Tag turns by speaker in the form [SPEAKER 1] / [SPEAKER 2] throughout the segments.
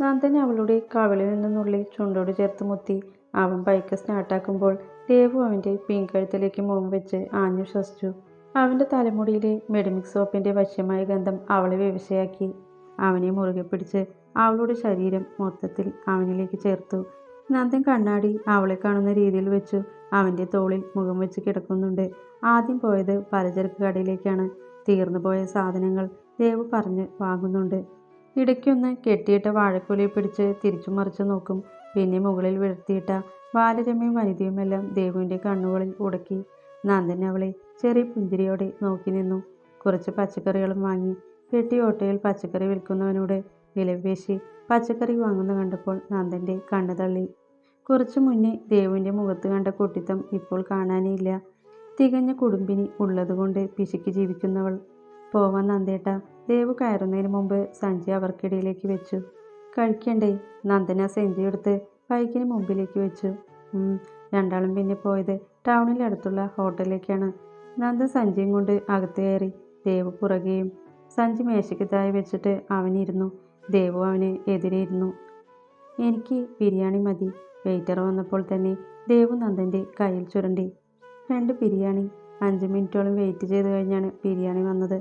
[SPEAKER 1] നന്ദൻ അവളുടെ കവിളിൽ നിന്നുള്ളിൽ ചുണ്ടോട് ചേർത്ത് മുത്തി അവൻ ബൈക്ക് സ്റ്റാർട്ടാക്കുമ്പോൾ ദേവു അവന്റെ പിൻകഴുത്തിലേക്ക് മുഖം വെച്ച് ആഞ്ഞു ശ്വസിച്ചു. അവന്റെ തലമുടിയിലെ മെഡിമിക് സോപ്പിന്റെ വശ്യമായ ഗന്ധം അവളെ വിവശയാക്കി അവനെ മുറുകെ പിടിച്ച് അവളുടെ ശരീരം മൊത്തത്തിൽ അവനിലേക്ക് ചേർത്തു. നന്ദൻ കണ്ണാടി അവളെ കാണുന്ന രീതിയിൽ വെച്ചു അവന്റെ തോളിൽ മുഖം വെച്ച് കിടക്കുന്നുണ്ട്. ആദ്യം പോയത് പലചരക്ക് കടയിലേക്കാണ്. തീർന്നു പോയ സാധനങ്ങൾ ദേവ് പറഞ്ഞ് വാങ്ങുന്നുണ്ട്. ഇടയ്ക്കൊന്ന് കെട്ടിയിട്ട വാഴക്കൊലയെ പിടിച്ച് തിരിച്ചു മറിച്ചു നോക്കും. പിന്നെ മുകളിൽ വീഴ്ത്തിയിട്ട ബാലരമയും വനിതയുമെല്ലാം ദേവുവിന്റെ കണ്ണുകളിൽ ഉടക്കി. നന്ദൻ അവളെ ചെറിയ പുഞ്ചിരിയോടെ നോക്കി നിന്നു. കുറച്ച് പച്ചക്കറികളും വാങ്ങി. കെട്ടി ഓട്ടയിൽ പച്ചക്കറി വിൽക്കുന്നവനോട് വിലപേശി പച്ചക്കറി വാങ്ങുന്ന കണ്ടപ്പോൾ നന്ദന്റെ കണ്ണു തള്ളി. കുറച്ചു മുന്നേ ദേവുവിന്റെ മുഖത്ത് കണ്ട കുട്ടിത്തം ഇപ്പോൾ കാണാനേ ഇല്ല. തികഞ്ഞ കുടുംബിനി ഉള്ളതുകൊണ്ട് പിശുക്കി ജീവിക്കുന്നവൾ. പോവാൻ നന്ദേട്ട ദേവു കയറുന്നതിന് മുമ്പ് സഞ്ജയ് അവർക്കിടയിലേക്ക് വെച്ചു. കഴിക്കണ്ടേ നന്ദന സെഞ്ചി എടുത്ത് ബൈക്കിന് മുമ്പിലേക്ക് വെച്ചു. രണ്ടാളും പിന്നെ പോയത് ടൗണിലടുത്തുള്ള ഹോട്ടലിലേക്കാണ്. നന്ദ സഞ്ജയും കൊണ്ട് അകത്ത് കയറി ദേവ് പുറകെയും സഞ്ജി മേശയ്ക്ക് താഴെ വെച്ചിട്ട് അവനിരുന്നു. ദേവു അവന് എതിരെ ഇരുന്നു. എനിക്ക് ബിരിയാണി മതി വെയിറ്റർ വന്നപ്പോൾ തന്നെ ദേവു നന്ദന്റെ കയ്യിൽ ചുരണ്ടി. രണ്ട് ബിരിയാണി അഞ്ച് മിനിറ്റോളം വെയിറ്റ് ചെയ്ത് കഴിഞ്ഞാണ് ബിരിയാണി വന്നത്.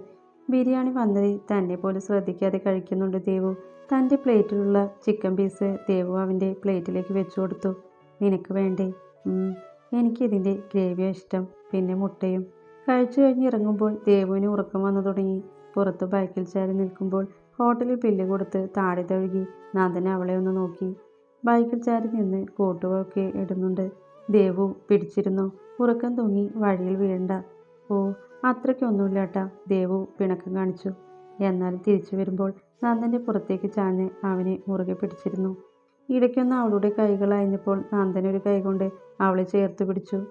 [SPEAKER 1] ബിരിയാണി വന്നതിൽ തന്നെ പോലും ശ്രദ്ധിക്കാതെ കഴിക്കുന്നുണ്ട് ദേവു. തന്റെ പ്ലേറ്റിലുള്ള ചിക്കൻ പീസ് ദേവു അവന്റെ പ്ലേറ്റിലേക്ക് വെച്ചു കൊടുത്തു. നിനക്ക് വേണ്ടേ? എനിക്കിതിന്റെ ഗ്രേവിയോ ഇഷ്ടം. പിന്നെ മുട്ടയും. കഴിച്ചു കഴിഞ്ഞ് ഇറങ്ങുമ്പോൾ ദേവുവിന് ഉറക്കം വന്നു തുടങ്ങി. പുറത്ത് ബൈക്കിൽ ചാരി നിൽക്കുമ്പോൾ ഹോട്ടലിൽ ബില്ല് കൊടുത്ത് താടി തഴുകി നന്ദന അവളെ ഒന്ന് നോക്കി. ബൈക്കിൽ ചാരി നിന്ന് കോട്ടുകളൊക്കെ ഇടുന്നുണ്ട്. ദേവു പിടിച്ചിരുന്നു. ഉറക്കം തൂങ്ങി വഴിയിൽ വീഴണ്ട. ഓ അത്രയ്ക്കൊന്നുമില്ല ഏട്ടാ. ദേവു പിണക്കം കാണിച്ചു. എന്നാൽ തിരിച്ചു വരുമ്പോൾ നന്ദന്റെ പുറത്തേക്ക് ചാഞ്ഞ് അവനെ മുറുകെ പിടിച്ചിരുന്നു. ഇടയ്ക്കൊന്ന് അവളുടെ കൈകൾ അയഞ്ഞപ്പോൾ നന്ദൻ ഒരു കൈകൊണ്ട് അവളെ ചേർത്ത് പിടിച്ചു.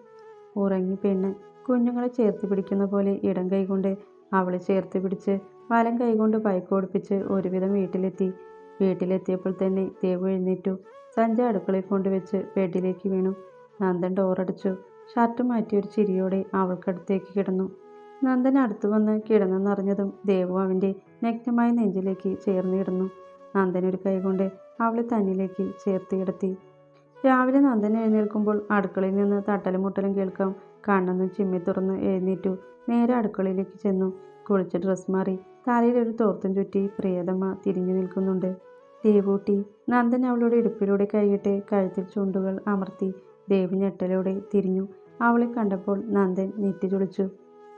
[SPEAKER 1] ഉറങ്ങി പെണ്ണ് കുഞ്ഞുങ്ങളെ ചേർത്ത് പിടിക്കുന്ന പോലെ ഇടം കൈകൊണ്ട് അവളെ ചേർത്ത് പിടിച്ച് വലം കൈകൊണ്ട് ബൈക്ക് ഓടിപ്പിച്ച് ഒരുവിധം വീട്ടിലെത്തി. വീട്ടിലെത്തിയപ്പോൾ തന്നെ ദേവു എഴുന്നേറ്റു. സഞ്ജ അടുക്കളയിൽ കൊണ്ടുവച്ച് ബെഡിലേക്ക് വീണു. നന്ദൻ ഡോറടിച്ചു. ഷർട്ട് മാറ്റി ഒരു ചിരിയോടെ അവൾക്കടുത്തേക്ക് കിടന്നു. നന്ദൻ അടുത്തു വന്ന് കിടന്നെന്നറിഞ്ഞതും ദേവു അവന്റെ നഗ്നമായ നെഞ്ചിലേക്ക് ചേർന്നിടുന്നു നന്ദന ഒരു കൈകൊണ്ട് അവളെ തന്നിലേക്ക് ചേർത്ത് കിടത്തി. രാവിലെ നന്ദൻ എഴുന്നേൽക്കുമ്പോൾ അടുക്കളയിൽ നിന്ന് തട്ടലും മുട്ടലും കേൾക്കാം കണ്ണൊന്നും ചിമ്മി തുറന്ന് എഴുന്നേറ്റു. നേരെ അടുക്കളയിലേക്ക് ചെന്നു. കുളിച്ച് ഡ്രസ് മാറി തലയിൽ ഒരു തോർത്തും ചുറ്റി പ്രിയതമ്മ തിരിഞ്ഞു നിൽക്കുന്നുണ്ട്. ദേവൂട്ടി നന്ദൻ അവളുടെ ഇടുപ്പിലൂടെ കൈയിട്ട് കഴുത്തിൽ ചുണ്ടുകൾ അമർത്തി ദേവ് ഞെട്ടലോടെ തിരിഞ്ഞു. അവളെ കണ്ടപ്പോൾ നന്ദൻ നെറ്റി ചുളിച്ചു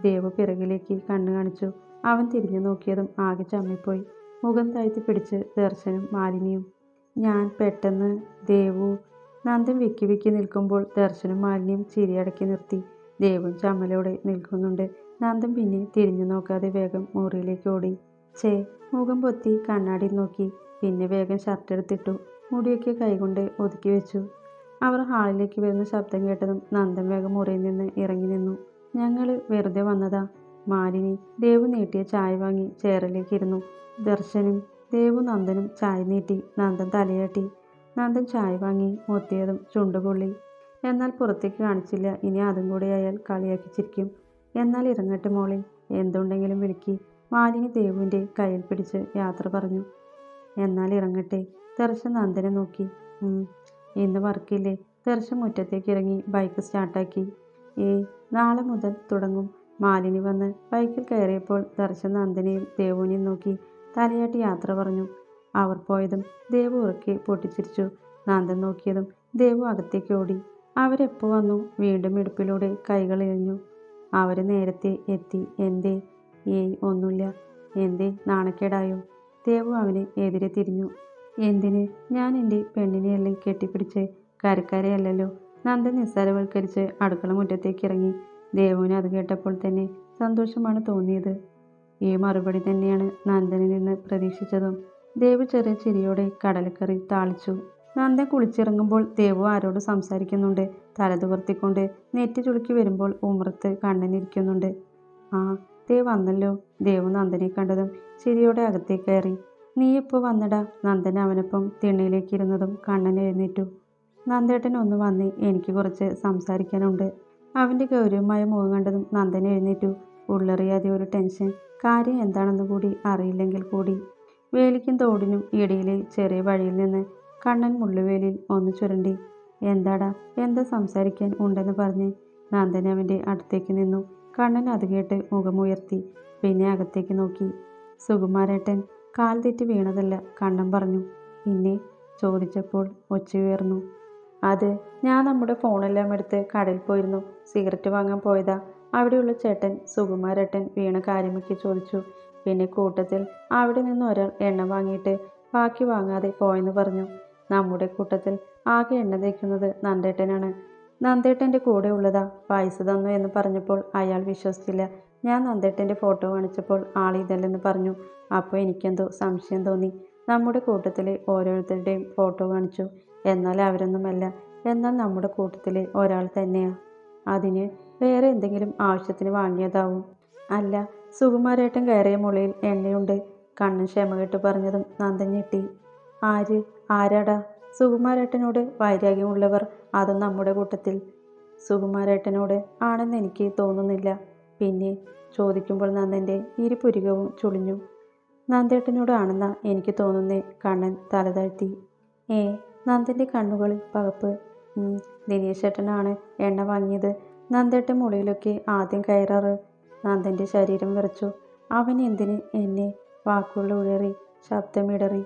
[SPEAKER 1] ദേവ് പിറകിലേക്ക് കണ്ണു കാണിച്ചു. അവൻ തിരിഞ്ഞു നോക്കിയതും ആകെ ചമ്മിപ്പോയി. മുഖം താഴ്ത്തി പിടിച്ച് ദർശനും മാലിനിയും. ഞാൻ പെട്ടെന്ന് ദേവു. നന്ദൻ വിക്കി വിക്കി നിൽക്കുമ്പോൾ ദർശനും മാലിന്യം ചിരിയടക്കി നിർത്തി. ദേവും ചമ്മലോടെ നിൽക്കുന്നുണ്ട്. നന്ദൻ പിന്നെ തിരിഞ്ഞു നോക്കാതെ വേഗം മുറിയിലേക്ക് ഓടി. ചേ മുഖം പൊത്തി കണ്ണാടി നോക്കി. പിന്നെ വേഗം ഷർട്ട് എടുത്തിട്ടു മുടിയൊക്കെ കൈകൊണ്ട് ഒതുക്കി വെച്ചു. അവർ ഹാളിലേക്ക് വരുന്ന ശബ്ദം കേട്ടതും നന്ദൻ വേഗം മുറിയിൽ നിന്ന് ഇറങ്ങി നിന്നു. ഞങ്ങൾ വെറുതെ വന്നതാ. മാലിനി ദേവു നീട്ടിയ ചായ വാങ്ങി ചേറിലേക്ക് ഇരുന്നു ദർശനും ദേവു നന്ദനും ചായ നീട്ടി. നന്ദൻ തലയാട്ടി. നന്ദൻ ചായ വാങ്ങി മുത്തിയതും ചുണ്ടുപൊള്ളി. എന്നാൽ പുറത്തേക്ക് കാണിച്ചില്ല. ഇനി അതും കൂടെ അയാൾ കളിയാക്കിച്ചിരിക്കും. എന്നാൽ ഇറങ്ങട്ടെ മോളെ. എന്തുണ്ടെങ്കിലും വിളിക്കി. മാലിനി ദേവുവിന്റെ കയ്യിൽ പിടിച്ച് യാത്ര പറഞ്ഞു. എന്നാൽ ഇറങ്ങട്ടെ. ദർശൻ നന്ദനെ നോക്കി. "ഉം, ഇന്ന് വർക്കില്ലേ? ദർശൻ മുറ്റത്തേക്ക് ഇറങ്ങി ബൈക്ക് സ്റ്റാർട്ടാക്കി. ഏയ് നാളെ മുതൽ തുടങ്ങും. മാലിനി വന്ന് ബൈക്കിൽ കയറിയപ്പോൾ ദർശൻ നന്ദനെയും ദേവുവിനെയും നോക്കി തലയാട്ടി യാത്ര പറഞ്ഞു. അവർ പോയതും ദേവു ഉറക്കെ പൊട്ടിച്ചിരിച്ചു. നന്ദൻ നോക്കിയതും ദേവു അകത്തേക്ക് ഓടി. അവരെപ്പോ വന്നു? വീണ്ടും ഇടുപ്പിലൂടെ കൈകൾ എറിഞ്ഞു. അവർ നേരത്തെ എത്തി. എന്തേ? ഏയ് ഒന്നുമില്ല. എന്തേ? നാണക്കേടായോ? ദേവു അവനെ എതിരെ തിരിഞ്ഞു. എന്തിന്? ഞാൻ എന്റെ പെണ്ണിനെയല്ലേ കെട്ടിപ്പിടിച്ച്? കരക്കരയല്ലല്ലോ. നന്ദൻ നിസ്സാരവൽക്കരിച്ച് അടുക്കള മുറ്റത്തേക്ക് ഇറങ്ങി. ദേവുവിന് അത് കേട്ടപ്പോൾ തന്നെ സന്തോഷമാണ് തോന്നിയത്. ഈ മറുപടി തന്നെയാണ് നന്ദനിൽ നിന്ന് പ്രതീക്ഷിച്ചതും. ദേവ് ചെറിയ ചിരിയോടെ കടലക്കറി താളിച്ചു. നന്ദൻ കുളിച്ചിറങ്ങുമ്പോൾ ദേവു ആരോട് സംസാരിക്കുന്നുണ്ട്. തല തുവർത്തിക്കൊണ്ട് നെറ്റി ചുളുക്കി വരുമ്പോൾ ഉമർത്ത് കണ്ണനിരിക്കുന്നുണ്ട്. ആ ദേ വന്നല്ലോ. ദേവു നന്ദനെ കണ്ടതും ചിരിയോടെ അകത്തേക്ക് കയറി. നീ ഇപ്പോൾ വന്നടാ? നന്ദൻ അവനൊപ്പം തിണ്ണയിലേക്ക് ഇരുന്നതും കണ്ണൻ എഴുന്നേറ്റു. നന്ദേട്ടൻ ഒന്ന് വന്ന് എനിക്ക് കുറച്ച് സംസാരിക്കാനുണ്ട്. അവന്റെ ഗൗരവമായ മുഖം കണ്ടതും നന്ദൻ എഴുന്നേറ്റു. ഉള്ളറിയാതെ ഒരു ടെൻഷൻ. കാര്യം എന്താണെന്ന് കൂടി അറിയില്ലെങ്കിൽ കൂടി. വേലിക്കും തോടിനും ഇടയിലെ ചെറിയ വഴിയിൽ നിന്ന് കണ്ണൻ മുള്ളുവേലിൽ ഒന്ന് ചുരണ്ടി. എന്താടാ എന്താ സംസാരിക്കാൻ ഉണ്ടെന്ന് പറഞ്ഞ് നന്ദൻ അവന്റെ അടുത്തേക്ക് നിന്നു. കണ്ണൻ അത് കേട്ട് മുഖമുയർത്തി പിന്നെ അകത്തേക്ക് നോക്കി. സുകുമാരേട്ടൻ കാൽ തെറ്റി വീണതല്ല കണ്ണൻ പറഞ്ഞു. പിന്നെ ചോദിച്ചപ്പോൾ ഒച്ചയുയർന്നു അത് ഞാൻ നമ്മുടെ ഫോണെല്ലാം എടുത്ത് കടയിൽ പോയിരുന്നു. സിഗരറ്റ് വാങ്ങാൻ പോയതാ. അവിടെയുള്ള ചേട്ടൻ സുകുമാരേട്ടൻ വീണ കാര്യമൊക്കെ ചോദിച്ചു. പിന്നെ കൂട്ടത്തിൽ അവിടെ നിന്ന് ഒരാൾ എണ്ണ വാങ്ങിയിട്ട് ബാക്കി വാങ്ങാതെ പോയെന്ന് പറഞ്ഞു. നമ്മുടെ കൂട്ടത്തിൽ ആകെ എണ്ണ തേക്കുന്നത് നന്ദേട്ടനാണ്. നന്ദേട്ടന്റെ കൂടെ ഉള്ളതാ. പൈസ തന്നു എന്ന് പറഞ്ഞപ്പോൾ അയാൾ വിശ്വസിച്ചില്ല. ഞാൻ നന്ദേട്ടന്റെ ഫോട്ടോ കാണിച്ചപ്പോൾ ആൾ ഇതല്ലെന്ന് പറഞ്ഞു. അപ്പോൾ എനിക്കെന്തോ സംശയം തോന്നി. നമ്മുടെ കൂട്ടത്തിലെ ഓരോരുത്തരുടെയും ഫോട്ടോ കാണിച്ചു. എന്നാൽ അവരൊന്നുമല്ല. എന്നാൽ നമ്മുടെ കൂട്ടത്തിലെ ഒരാൾ തന്നെയാണ് അതിന് വേറെ എന്തെങ്കിലും ആവശ്യത്തിന് വാങ്ങിയതാവും. അല്ല സുകുമാരേട്ടൻ കയറിയ മുളയിൽ എണ്ണയുണ്ട്. കണ്ണൻ ക്ഷമകെട്ട് പറഞ്ഞതും നന്ദൻ ഞെട്ടി. ആര്? ആരാടാ? സുകുമാരേട്ടനോട് വൈരാഗ്യമുള്ളവർ അതും നമ്മുടെ കൂട്ടത്തിൽ. സുകുമാരേട്ടനോട് ആണെന്ന് എനിക്ക് തോന്നുന്നില്ല. പിന്നെ ചോദിക്കുമ്പോൾ നന്ദന്റെ ഇരുപുരികവും ചുളിഞ്ഞു. നന്ദേട്ടനോടാണെന്നാ എനിക്ക് തോന്നുന്നേ കണ്ണൻ തലതാഴ്ത്തി ഏ നന്ദന്റെ കണ്ണുകളിൽ പകപ്പ്. ദിനേശേട്ടനാണ് എണ്ണ വാങ്ങിയത്. നന്ദേട്ടൻ മുളിയിലൊക്കെ ആദ്യം കയറാറ്. നന്ദന്റെ ശരീരം വിറച്ചു. അവൻ എന്തിന് എന്നെ വാക്കുകൾ ഉഴറി ശബ്ദമിടറി?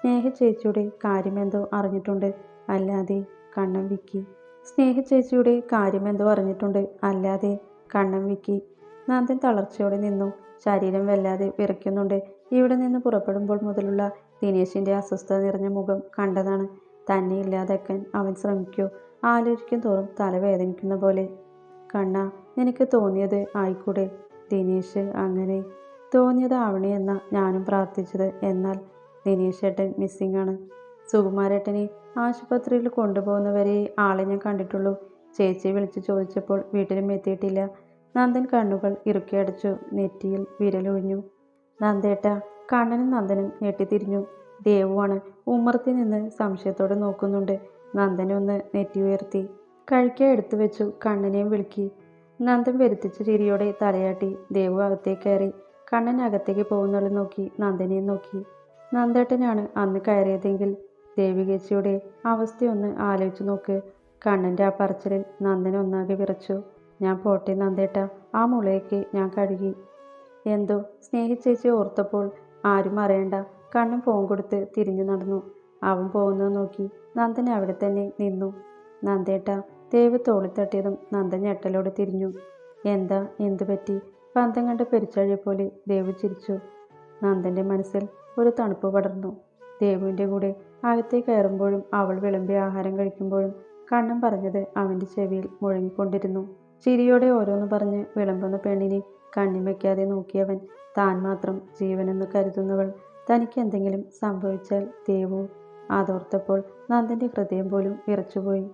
[SPEAKER 1] സ്നേഹ ചേച്ചിയുടെ കാര്യമെന്തോ അറിഞ്ഞിട്ടുണ്ട്. അല്ലാതെ കണ്ണം വിക്കി. സ്നേഹ ചേച്ചിയുടെ കാര്യമെന്തോ അറിഞ്ഞിട്ടുണ്ട്. അല്ലാതെ കണ്ണം വിക്കി. നന്ദൻ തളർച്ചയോടെ നിന്നു. ശരീരം വല്ലാതെ വിറയ്ക്കുന്നുണ്ട്. ഇവിടെ നിന്ന് പുറപ്പെടുമ്പോൾ മുതലുള്ള ദിനേശിന്റെ അസ്വസ്ഥത നിറഞ്ഞ മുഖം കണ്ടതാണ്. തന്നെ ഇല്ലാതാക്കാൻ അവൻ ശ്രമിക്കൂ. ആലോചിക്കും തോറും തലവേദനിക്കുന്ന പോലെ. കണ്ണ നിനക്ക് തോന്നിയത് ആയിക്കൂടെ? ദിനേശ് അങ്ങനെ. തോന്നിയതാവണേ എന്ന ഞാനും പ്രാർത്ഥിച്ചത്. എന്നാൽ ദിനേശ് ഏട്ടൻ മിസ്സിംഗ് ആണ്. സുകുമാരേട്ടനെ ആശുപത്രിയിൽ കൊണ്ടുപോകുന്നവരെ ആളെ ഞാൻ കണ്ടിട്ടുള്ളൂ. ചേച്ചി വിളിച്ചു ചോദിച്ചപ്പോൾ വീട്ടിലും എത്തിയിട്ടില്ല. നന്ദൻ കണ്ണുകൾ ഇറുക്കിയടച്ചു നെറ്റിയിൽ വിരലൊഴിഞ്ഞു. നന്ദേട്ട കണ്ണനും നന്ദനും ഞെട്ടിത്തിരിഞ്ഞു. ദേവുവാണ് ഉമ്മർത്തി നിന്ന് സംശയത്തോടെ നോക്കുന്നുണ്ട്. നന്ദനൊന്ന് നെറ്റി ഉയർത്തി. കഴിക്കാൻ എടുത്തു വെച്ചു കണ്ണനെയും വിളിക്കി. നന്ദൻ വരുത്തിച്ച ചിരിയോടെ തലയാട്ടി ദേവു അകത്തേക്ക് കയറി. കണ്ണൻ അകത്തേക്ക് പോകുന്നത് നോക്കി നന്ദനെയും നോക്കി. നന്ദേട്ടനാണ് അന്ന് കയറിയതെങ്കിൽ. ദേവികേച്ചിയുടെ അവസ്ഥയൊന്ന് ആലോചിച്ചു നോക്ക്. കണ്ണന്റെ ആ പറച്ചിലിൽ നന്ദൻ ഒന്നാകെ വിറച്ചു. ഞാൻ പോട്ടെ നന്ദേട്ട ആ മുളയൊക്കെ ഞാൻ കഴുകി. എന്തോ? സ്നേഹിച്ചേച്ചി ഓർത്തപ്പോൾ ആരും അറിയണ്ട. കണ്ണൻ ഫോൺ കൊടുത്ത് തിരിഞ്ഞു നടന്നു. അവൻ പോകുന്നത് നോക്കി നന്ദൻ അവിടെ തന്നെ നിന്നു. നന്ദേട്ട ദേവ് തോളി തട്ടിയതും നന്ദൻ ഞെട്ടലോടെ തിരിഞ്ഞു. എന്താ എന്തു പറ്റി? പന്തം കണ്ട പെരിച്ചഴിയെ പോലെ ദേവ് ചിരിച്ചു. നന്ദന്റെ മനസ്സിൽ ഒരു തണുപ്പ് പടർന്നു. ദേവുവിന്റെ കൂടെ അകത്തേ കയറുമ്പോഴും അവൾ വിളമ്പിയ ആഹാരം കഴിക്കുമ്പോഴും കണ്ണൻ പറഞ്ഞത് അവന്റെ ചെവിയിൽ മുഴങ്ങിക്കൊണ്ടിരുന്നു. ചിരിയോടെ ഓരോന്ന് പറഞ്ഞ് വിളമ്പുന്ന പെണ്ണിനെ കണ്ണിൽ വയ്ക്കാതെ നോക്കിയവൻ താൻ മാത്രം ജീവനെന്ന് കരുതുന്നവൾ തനിക്ക് എന്തെങ്കിലും സംഭവിച്ചാൽ ദേവു അതോർത്തപ്പോൾ നന്ദന്റെ ഹൃദയം പോലും വിറച്ചുപോയി.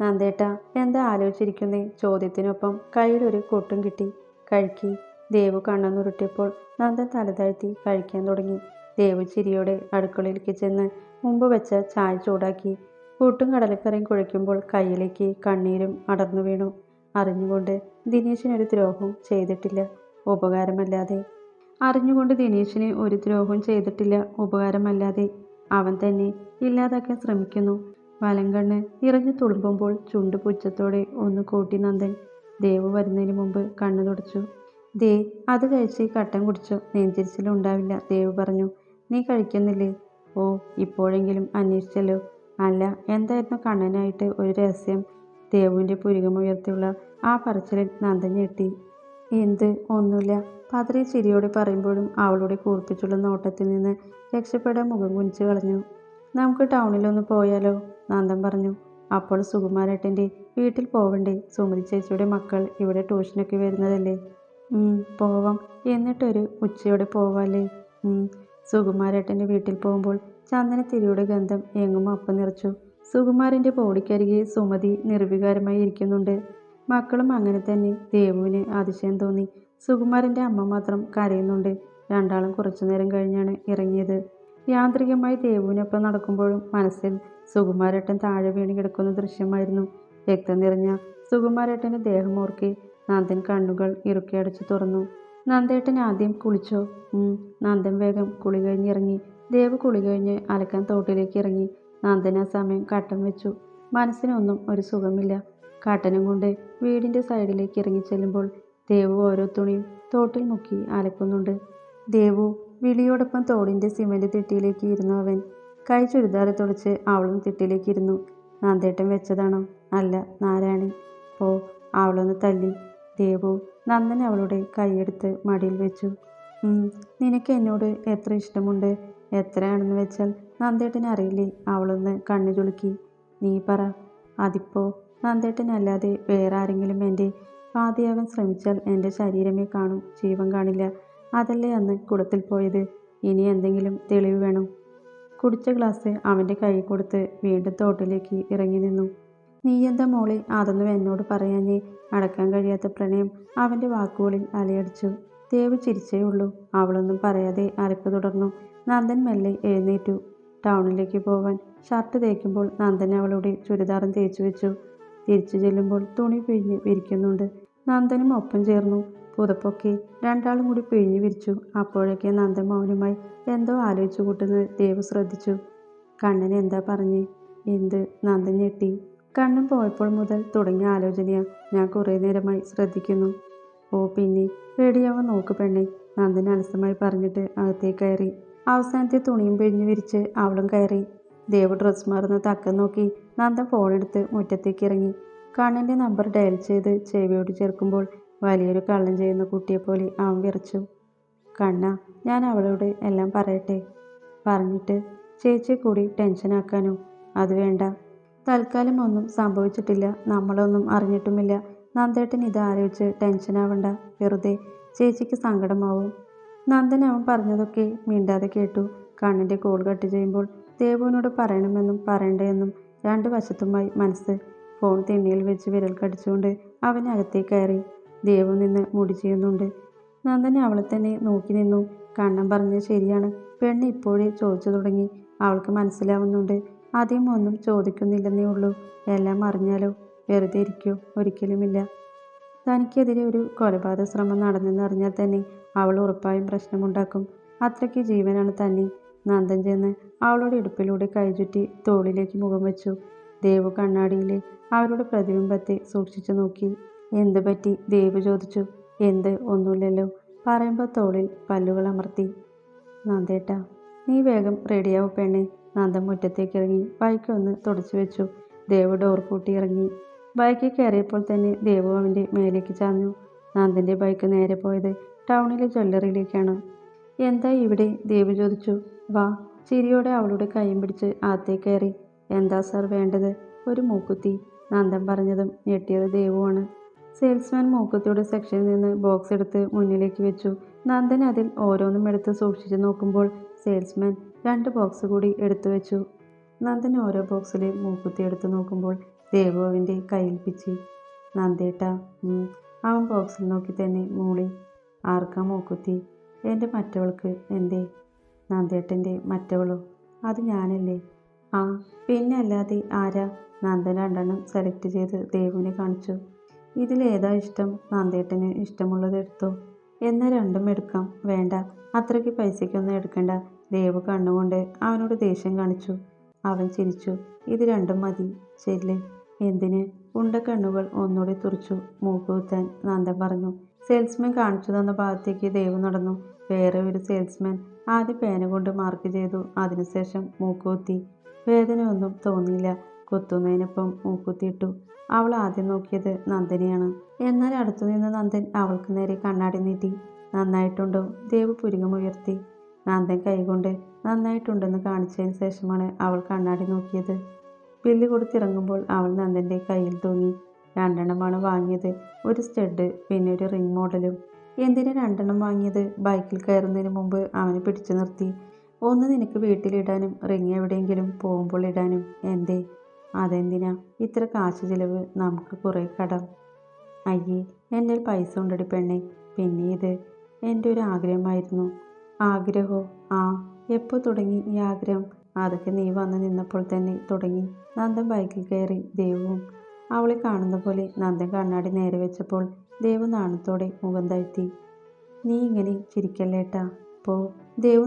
[SPEAKER 1] നന്ദേട്ട എന്താ ആലോചിച്ചിരിക്കുന്നേ? ചോദ്യത്തിനൊപ്പം കയ്യിലൊരു കൊട്ടും കിട്ടി. കഴിക്കി ദേവു കണ്ണെന്നുരുട്ടിയപ്പോൾ നന്ദൻ തലതാഴ്ത്തി കഴിക്കാൻ തുടങ്ങി. ദേവു ചിരിയോടെ അടുക്കളയിലേക്ക് ചെന്ന് മുമ്പ് വെച്ച ചായ ചൂടാക്കി കൂട്ടും കടലക്കറിയും കുഴയ്ക്കുമ്പോൾ കയ്യിലേക്ക് കണ്ണീരും അടർന്നു വീണു. അറിഞ്ഞുകൊണ്ട് ദിനേശിനൊരു ദ്രോഹവും ചെയ്തിട്ടില്ല. ഉപകാരമല്ലാതെ അറിഞ്ഞുകൊണ്ട് ദിനേശിന് ഒരു ദ്രോഹവും ചെയ്തിട്ടില്ല ഉപകാരമല്ലാതെ. അവൻ തന്നെ ഇല്ലാതാക്കാൻ ശ്രമിക്കുന്നു. വലങ്കണ്ണ് ഇറഞ്ഞു തുളുമ്പുമ്പോൾ ചുണ്ട് പുച്ഛത്തോടെ ഒന്ന് കൂട്ടി നന്ദൻ. ദേവ് വരുന്നതിന് മുമ്പ് കണ്ണു തുടച്ചു. ദേ അത് കഴിച്ച് കട്ടൻ കുടിച്ചു. നെഞ്ചിരിച്ചിലുണ്ടാവില്ല ദേവ് പറഞ്ഞു. നീ കഴിക്കുന്നില്ലേ? ഓ ഇപ്പോഴെങ്കിലും അന്വേഷിച്ചല്ലോ. അല്ല എന്തായിരുന്നു കണ്ണനായിട്ട് ഒരു രഹസ്യം? ദേവുവിന്റെ പുരികമുയർത്തിയുള്ള ആ പറച്ചിലിൽ നന്ദൻ ഞെട്ടി. എന്ത്? ഒന്നുമില്ല. പതറി ചിരിയോടെ പറയുമ്പോഴും അവളുടെ കൂർപ്പിച്ചുള്ള നോട്ടത്തിൽ നിന്ന് രക്ഷപ്പെടാൻ മുഖം കുനിച്ച് കളഞ്ഞു. നമുക്ക് ടൗണിലൊന്ന് പോയാലോ? നന്ദൻ പറഞ്ഞു. അപ്പോൾ സുകുമാരേട്ടന്റെ വീട്ടിൽ പോവണ്ടേ? സുമതി ചേച്ചിയുടെ മക്കൾ ഇവിടെ ട്യൂഷനൊക്കെ വരുന്നതല്ലേ? പോവാം. എന്നിട്ടൊരു ഉച്ചയോടെ പോവാല്ലേ. സുകുമാരേട്ടന്റെ വീട്ടിൽ പോകുമ്പോൾ ചന്ദനത്തിരിയുടെ ഗന്ധം എങ്ങും അപ്പം നിറച്ചു. സുകുമാരന്റെ ബോഡിക്കരികെ സുമതി നിർവികാരമായി ഇരിക്കുന്നുണ്ട്. മക്കളും അങ്ങനെ തന്നെ. ദേവുവിന് അതിശയം തോന്നി. സുകുമാരന്റെ അമ്മ മാത്രം കരയുന്നുണ്ട്. രണ്ടാളും കുറച്ചു നേരം കഴിഞ്ഞാണ് ഇറങ്ങിയത്. യാന്ത്രികമായി ദേവുവിനൊപ്പം നടക്കുമ്പോഴും മനസ്സിൽ സുകുമാരേട്ടൻ താഴെ വീണ് കിടക്കുന്ന ദൃശ്യമായിരുന്നു. രക്തം നിറഞ്ഞ സുകുമാരേട്ടന്റെ ദേഹമോർക്കി നന്ദൻ കണ്ണുകൾ ഇറുക്കി അടച്ചു തുറന്നു. നന്ദേട്ടൻ ആദ്യം കുളിച്ചോ? നന്ദൻ വേഗം കുളി കഴിഞ്ഞിറങ്ങി ദേവ് കുളി കഴിഞ്ഞ് അലക്കാൻ തോട്ടിലേക്ക് ഇറങ്ങി. നന്ദൻ ആ സമയം കട്ടൻ വെച്ചു. മനസ്സിനൊന്നും ഒരു സുഖമില്ല. കട്ടനും കൊണ്ട് വീടിന്റെ സൈഡിലേക്ക് ഇറങ്ങി ചെല്ലുമ്പോൾ ദേവു ഓരോ തുണിയും തോട്ടിൽ മുക്കി അലക്കുന്നുണ്ട്. ദേവു വിളിയോടൊപ്പം തോടിന്റെ സിമന്റ് തിട്ടിയിലേക്ക് ഇരുന്നു അവൻ. കൈ ചുരിദാറ് തുടച്ച് അവളും തിട്ടിയിലേക്ക് ഇരുന്നു. നന്ദേട്ടൻ വെച്ചതാണോ? അല്ല നാരായണി പോ അവളൊന്ന് തല്ലി. ദേവു നന്ദൻ അവളുടെ കൈയെടുത്ത് മടിയിൽ വെച്ചു. നിനക്ക് എന്നോട് എത്ര ഇഷ്ടമുണ്ട്? എത്രയാണെന്ന് വെച്ചാൽ നന്ദേട്ടനറിയില്ലേ? അവളൊന്ന് കണ്ണു ചുളുക്കി നീ പറ. അതിപ്പോ നന്ദേട്ടനല്ലാതെ വേറെ ആരെങ്കിലും എന്റെ പാതിയാവാൻ ശ്രമിച്ചാൽ എന്റെ ശരീരമേ കാണും ജീവൻ കാണില്ല. അതല്ലേ അന്ന് കുടത്തിൽ പോയത്? ഇനി എന്തെങ്കിലും തെളിവ് വേണം? കുടിച്ച ഗ്ലാസ് അവന്റെ കൈ കൊടുത്ത് വീണ്ടും തോട്ടിലേക്ക് ഇറങ്ങി നിന്നു. നീ എന്താ മോളെ അതൊന്നും എന്നോട് പറയാഞ്ഞേ? അടക്കാൻ കഴിയാത്ത പ്രണയം അവന്റെ വാക്കുകളിൽ അലയടിച്ചു. ദേവ് ചിരിച്ചേ ഉള്ളൂ. അവളൊന്നും പറയാതെ അരക്ക് തുടർന്നു. നന്ദൻ മെല്ലെ എഴുന്നേറ്റു. ടൗണിലേക്ക് പോവാൻ ഷർട്ട് തേക്കുമ്പോൾ നന്ദൻ അവളുടെ ചുരിദാറും തേച്ചു വെച്ചു തിരിച്ചു ചെല്ലുമ്പോൾ തുണി പിഴിഞ്ഞ് വിരിക്കുന്നുണ്ട്. നന്ദനും ഒപ്പം ചേർന്നു. പുതപ്പൊക്കെ രണ്ടാളും കൂടി പിഴിഞ്ഞു വിരിച്ചു. അപ്പോഴൊക്കെ നന്ദൻ മൗനമായി എന്തോ ആലോചിച്ചു കൂട്ടുന്നത് ദേവ് ശ്രദ്ധിച്ചു. കണ്ണൻ എന്താ പറഞ്ഞ്? എന്ത്? നന്ദൻ ഞെട്ടി. കണ്ണൻ പോയപ്പോൾ മുതൽ തുടങ്ങിയ ആലോചനയാ. ഞാൻ കുറേ നേരമായി ശ്രദ്ധിക്കുന്നു. ഓ പിന്നെ റെഡിയാവാൻ നോക്ക് പെണ്ണെ നന്ദൻ അലസമായി പറഞ്ഞിട്ട് അകത്തേക്ക് കയറി. അവസാനത്തെ തുണിയും പിഴിഞ്ഞു വിരിച്ച് അവളും കയറി. ദേവ് ഡ്രസ് മാറുന്ന തക്കം നോക്കി നന്ദ ഫോണെടുത്ത് മുറ്റത്തേക്ക് ഇറങ്ങി. കണ്ണന്റെ നമ്പർ ഡയൽ ചെയ്ത് ചെവിയോട് ചേർക്കുമ്പോൾ വലിയൊരു കള്ളം ചെയ്യുന്ന കുട്ടിയെപ്പോലെ അവൻ വിറച്ചു. കണ്ണ ഞാൻ അവളോട് എല്ലാം പറയട്ടെ പറഞ്ഞിട്ട് ചേച്ചിയെ കൂടി ടെൻഷനാക്കാനോ അത് വേണ്ട. തൽക്കാലം ഒന്നും സംഭവിച്ചിട്ടില്ല നമ്മളൊന്നും അറിഞ്ഞിട്ടുമില്ല. നന്ദേട്ടൻ ഇത് ആലോചിച്ച് ടെൻഷനാവണ്ട വെറുതെ ചേച്ചിക്ക് സങ്കടമാവും. നന്ദൻ അവൻ പറഞ്ഞതൊക്കെ മിണ്ടാതെ കേട്ടു. കണ്ണിന്റെ കോൾ കട്ട് ചെയ്യുമ്പോൾ ദേവുവിനോട് പറയണമെന്നും പറയണ്ടെന്നും രണ്ടു വശത്തുമായി മനസ്സ് ഫോൺ തിണ്ണിയിൽ വെച്ച് വിരൽ കടിച്ചുകൊണ്ട് അവൻ കയറി. ദേവു നിന്ന് മുടി ചെയ്യുന്നുണ്ട്. നന്ദന അവളെ തന്നെ നോക്കി നിന്നു. കണ്ണം പറഞ്ഞത് ശരിയാണ്. പെണ്ണ് ഇപ്പോഴേ ചോദിച്ചു തുടങ്ങി. അവൾക്ക് മനസ്സിലാവുന്നുണ്ട്. ആദ്യം ഒന്നും ചോദിക്കുന്നില്ലെന്നേ ഉള്ളൂ. എല്ലാം അറിഞ്ഞാലോ? വെറുതെ ഇരിക്കോ. ഒരിക്കലുമില്ല. തനിക്കെതിരെ ഒരു കൊലപാതക ശ്രമം നടന്നെന്ന് അറിഞ്ഞാൽ തന്നെ അവൾ ഉറപ്പായും പ്രശ്നമുണ്ടാക്കും. അത്രയ്ക്ക് ജീവനാണ് തന്നെ. നന്ദൻ ചെന്ന് അവളുടെ ഇടുപ്പിലൂടെ കൈചുറ്റി തോളിലേക്ക് മുഖം വെച്ചു. ദേവു കണ്ണാടിയിലെ അവരുടെ പ്രതിബിംബത്തെ സൂക്ഷിച്ചു നോക്കി. എന്ത് പറ്റി? ദേവു ചോദിച്ചു. എന്ത്? ഒന്നുമില്ലല്ലോ. പറയുമ്പോൾ തോളിൽ പല്ലുകൾ അമർത്തി. നന്ദേട്ട നീ വേഗം റെഡിയാവും പെണ്ണെ. നന്ദൻ മുറ്റത്തേക്ക് ഇറങ്ങി ബൈക്ക് ഒന്ന് തുടച്ചു വെച്ചു. ദേവു ഡോർ പൂട്ടി ഇറങ്ങി. ബൈക്കിൽ കയറിയപ്പോൾ തന്നെ ദേവു അവന്റെ മേലേക്ക് ചാഞ്ഞു. നന്ദന്റെ ബൈക്ക് നേരെ പോയത് ടൗണിലെ ജ്വല്ലറിയിലേക്കാണ്. എന്താ ഇവിടെ? ദേവു ചോദിച്ചു. വാ ചിരിയോടെ അവളുടെ കൈയും പിടിച്ച് ആത്തേ കയറി. എന്താ സാർ വേണ്ടത്? ഒരു മൂക്കുത്തി നന്ദൻ പറഞ്ഞതും ഞെട്ടിയത് ദേവുവാണ്. സെയിൽസ്മാൻ മൂക്കുത്തിയുടെ സെക്ഷനിൽ നിന്ന് ബോക്സ് എടുത്ത് മുന്നിലേക്ക് വെച്ചു. നന്ദൻ അതിൽ ഓരോന്നും എടുത്ത് സൂക്ഷിച്ചു നോക്കുമ്പോൾ സെയിൽസ്മാൻ രണ്ട് ബോക്സ് കൂടി എടുത്തു വെച്ചു. നന്ദൻ ഓരോ ബോക്സിലെ മൂക്കുത്തി എടുത്തു നോക്കുമ്പോൾ ദേവു അവന്റെ കയ്യിൽ പിച്ചി. നന്ദേട്ട. അവൻ ബോക്സിൽ നോക്കി തന്നെ മൂളി. ആർക്കാ മൂക്കുത്തി? എന്റെ മറ്റവൾക്ക് എന്തേ? നന്ദേട്ടന്റെ മറ്റവളോ? അത് ഞാനല്ലേ. ആ പിന്നെ അല്ലാതെ ആരാ നന്ദൻ രണ്ടെണ്ണം സെലക്ട് ചെയ്ത് ദേവുവിനെ കാണിച്ചു? ഇതിലേതാ ഇഷ്ടം? നന്ദേട്ടന് ഇഷ്ടമുള്ളത് എടുത്തോ? എന്നാൽ രണ്ടും എടുക്കാം. വേണ്ട. അത്രയ്ക്ക് പൈസയ്ക്കൊന്നും എടുക്കണ്ട. ദേവ് കണ്ണുകൊണ്ട് അവനോട് ദേഷ്യം കാണിച്ചു. അവൻ ചിരിച്ചു. ഇത് രണ്ടും മതി. ശരില്ലേ? എന്തിന്? ഉണ്ട കണ്ണുകൾ ഒന്നുകൂടി തുറച്ചു മൂക്കുകുത്താൻ നന്ദൻ പറഞ്ഞു. സെയിൽസ്മാൻ കാണിച്ചു തന്ന ഭാഗത്തേക്ക് ദേവ് നടന്നു. വേറെ ഒരു സെയിൽസ്മാൻ ആദ്യം പേന കൊണ്ട് മാർക്ക് ചെയ്തു. അതിനുശേഷം മൂക്കുകുത്തി. വേദനയൊന്നും തോന്നിയില്ല. കുത്തുന്നതിനൊപ്പം മൂക്കുത്തിയിട്ടു അവൾ ആദ്യം നോക്കിയത് നന്ദനെയാണ്. എന്നാൽ അടുത്തു നിന്ന് നന്ദൻ അവൾക്ക് നേരെ കണ്ണാടി നീട്ടി. നന്നായിട്ടുണ്ടോ? ദേവ് പുരുകമുയർത്തി നന്ദൻ കൈകൊണ്ട് നന്നായിട്ടുണ്ടെന്ന് കാണിച്ചതിന് ശേഷമാണ് അവൾ കണ്ണാടി നോക്കിയത്. ബില്ല് കൊടുത്തിറങ്ങുമ്പോൾ അവൾ നന്ദന്റെ കയ്യിൽ തൂങ്ങി. രണ്ടെണ്ണമാണ് വാങ്ങിയത്. ഒരു സ്റ്റഡ് പിന്നെ ഒരു റിംഗ് മോഡലും. എന്തിനാ രണ്ടെണ്ണം വാങ്ങിയത്? ബൈക്കിൽ കയറുന്നതിന് മുമ്പ് അവനെ പിടിച്ചു നിർത്തി. ഒന്ന് നിനക്ക് വീട്ടിലിടാനും റിങ് എവിടെയെങ്കിലും പോകുമ്പോൾ ഇടാനും. എന്തേ? അതെന്തിനാ? ഇത്ര കാശ് ചിലവ് നമുക്ക് കുറേ കടം. അയ്യേ എന്റെ പൈസ ഉണ്ടടി പെണ്ണെ. പിന്നെ ഇത്? എന്റെ ഒരു ആഗ്രഹമായിരുന്നു. ആഗ്രഹോ? ആ എപ്പോൾ തുടങ്ങി ഈ ആഗ്രഹം? അതൊക്കെ നീ വന്ന് നിന്നപ്പോൾ തന്നെ തുടങ്ങി. നന്ദൻ ബൈക്കിൽ കയറി ദൈവവും അവളെ കാണുന്ന പോലെ നന്ദൻ കണ്ണാടി നേരെ വെച്ചപ്പോൾ ദേവ് നാണത്തോടെ മുഖം താഴ്ത്തി. നീ ഇങ്ങനെ ചിരിക്കല്ലേട്ടാ പോ. ദേവു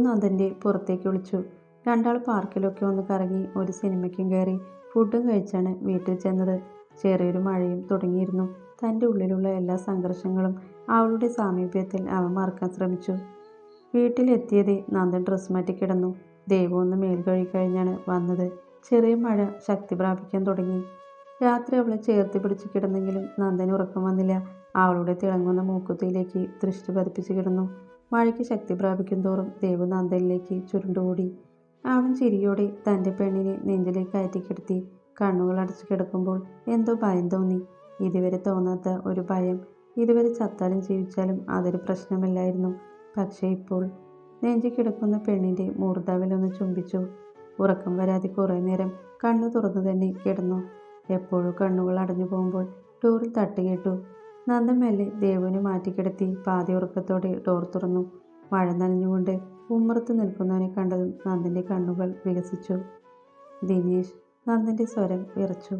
[SPEAKER 1] പുറത്തേക്ക് വിളിച്ചു. രണ്ടാൾ പാർക്കിലൊക്കെ ഒന്ന് കറങ്ങി ഒരു സിനിമയ്ക്കും കയറി ഫുഡും കഴിച്ചാണ് വീട്ടിൽ ചെന്നത്. ചെറിയൊരു മഴയും തുടങ്ങിയിരുന്നു. തന്റെ ഉള്ളിലുള്ള എല്ലാ സംഘർഷങ്ങളും അവളുടെ സാമീപ്യത്തിൽ അവൻ മറക്കാൻ ശ്രമിച്ചു. വീട്ടിലെത്തിയത് നന്ദൻ ഡ്രസ് മാറ്റി കിടന്നു. ദേവു ഒന്ന് മേൽ കഴിഞ്ഞാണ് വന്നത്. ചെറിയ മഴ ശക്തി പ്രാപിക്കാൻ തുടങ്ങി. രാത്രി അവളെ ചേർത്ത് പിടിച്ച് കിടന്നെങ്കിലും നന്ദൻ ഉറക്കം വന്നില്ല. അവളുടെ തിളങ്ങുന്ന മൂക്കുത്തിയിലേക്ക് ദൃഷ്ടി പതിപ്പിച്ചു കിടന്നു. മഴയ്ക്ക് ശക്തി പ്രാപിക്കും തോറും ദേവു നന്ദനിലേക്ക് ചുരുണ്ടുകൂടി അവൻ ചിരിയോടെ തന്റെ പെണ്ണിനെ നെഞ്ചിലേക്ക് അയറ്റിക്കിടത്തി കണ്ണുകൾ അടച്ചു കിടക്കുമ്പോൾ എന്തോ ഭയം തോന്നി. ഇതുവരെ തോന്നാത്ത ഒരു ഭയം. ഇതുവരെ ചത്താലും ജീവിച്ചാലും അതൊരു പ്രശ്നമല്ലായിരുന്നു. പക്ഷേ ഇപ്പോൾ നെഞ്ചി കിടക്കുന്ന പെണ്ണിന്റെ മൂർധാവിലൊന്ന് ചുംബിച്ചു. ഉറക്കം വരാതെ കുറേ നേരം കണ്ണു തുറന്നു തന്നെ കിടന്നു. എപ്പോഴും കണ്ണുകൾ അടഞ്ഞു പോകുമ്പോൾ ടൂറിൽ തട്ട് കേട്ടു. നന്ദൻ മെല്ലെ ദേവുവിനെ മാറ്റിക്കിടത്തി പാതി ഉറക്കത്തോടെ ഡോർ തുറന്നു. മഴ നനഞ്ഞുകൊണ്ട് ഉമ്മറത്ത് നിൽക്കുന്നവനെ കണ്ടതും നന്ദന്റെ കണ്ണുകൾ വികസിച്ചു. ദിനേശ് നന്ദന്റെ സ്വരം വിറച്ചു.